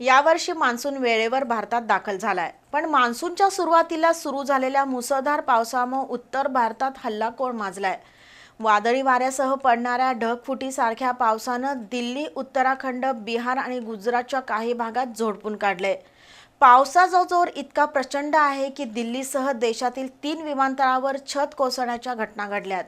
यावर्षी मान्सून वेळेवर भारतात दाखल झालाय. पण मान्सूनच्या सुरुवातीला सुरू झालेल्या मुसळधार पावसामुळे उत्तर भारतात हल्लाकोळ माजलाय. वादळी वाऱ्यासह पडणाऱ्या ढगफुटीसारख्या पावसानं दिल्ली उत्तराखंड बिहार आणि गुजरातच्या काही भागात झोडपून काढले पावसाचा जोर इतका प्रचंड आहे की दिल्लीसह देशातील तीन विमानतळावर छत कोसळण्याच्या घटना घडल्यात.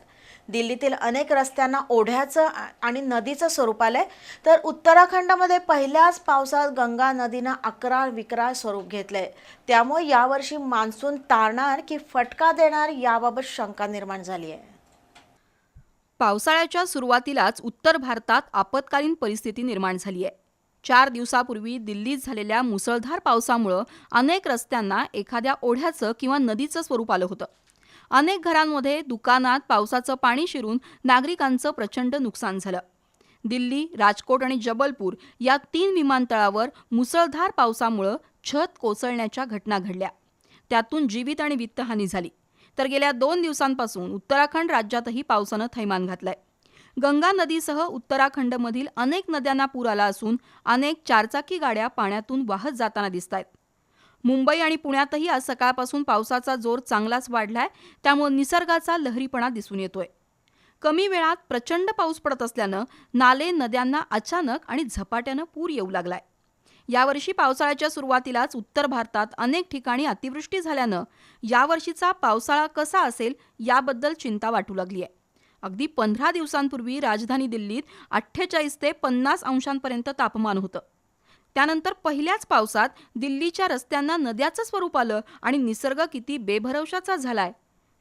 दिल्लीतील अनेक रस्त्यांना ओढ्याचं आणि नदीचं स्वरूप आलंय तर उत्तराखंडमध्ये पहिल्याच पावसात गंगा नदीनं अकरा विकराळ स्वरूप घेतलंय. त्यामुळे यावर्षी मान्सून तारणार की फटका देणार याबाबत शंका निर्माण झाली आहे. पावसाळ्याच्या सुरुवातीलाच उत्तर भारतात आपत्कालीन परिस्थिती निर्माण झाली आहे. चार दिवसापूर्वी दिल्लीत झालेल्या मुसळधार पावसामुळं अनेक रस्त्यांना एखाद्या ओढ्याचं किंवा नदीचं स्वरूप आलं होतं. अनेक घरांमध्ये दुकानात पावसाचं पाणी शिरून नागरिकांचं प्रचंड नुकसान झालं. दिल्ली राजकोट आणि जबलपूर या तीन विमानतळावर मुसळधार पावसामुळं छत कोसळण्याच्या घटना घडल्या. त्यातून जीवित आणि वित्तहानी झाली. तर गेल्या दोन दिवसांपासून उत्तराखंड राज्यातही पावसानं थैमान घातलंय. गंगा नदीसह उत्तराखंडमधील अनेक नद्यांना पूर आला असून अनेक चारचाकी गाड्या पाण्यातून वाहत जाताना दिसत आहेत मुंबई आणि पुण्यातही आज सकाळपासून पावसाचा जोर चांगलाच वाढलाय त्यामुळे निसर्गाचा लहरीपणा दिसून येतोय. कमी वेळात प्रचंड पाऊस पडत असल्यानं नाले नद्यांना अचानक आणि झपाट्यानं पूर येऊ लागलाय. यावर्षी पावसाळ्याच्या सुरुवातीलाच उत्तर भारतात अनेक ठिकाणी अतिवृष्टी झाल्यानं यावर्षीचा पावसाळा कसा असेल याबद्दल चिंता वाटू लागली आहे अगदी पंधरा दिवसांपूर्वी राजधानी दिल्लीत अठ्ठेचाळीस ते पन्नास अंशांपर्यंत तापमान होतं. त्यानंतर पहिल्याच पावसात दिल्लीच्या रस्त्यांना नद्याचं स्वरूप आलं आणि निसर्ग किती बेभरवशाचा झालाय.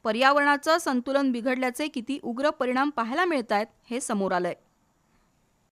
पर्यावरणाचं संतुलन बिघडल्याचे किती उग्र परिणाम पाहायला मिळत आहेत हे समोर आलंय.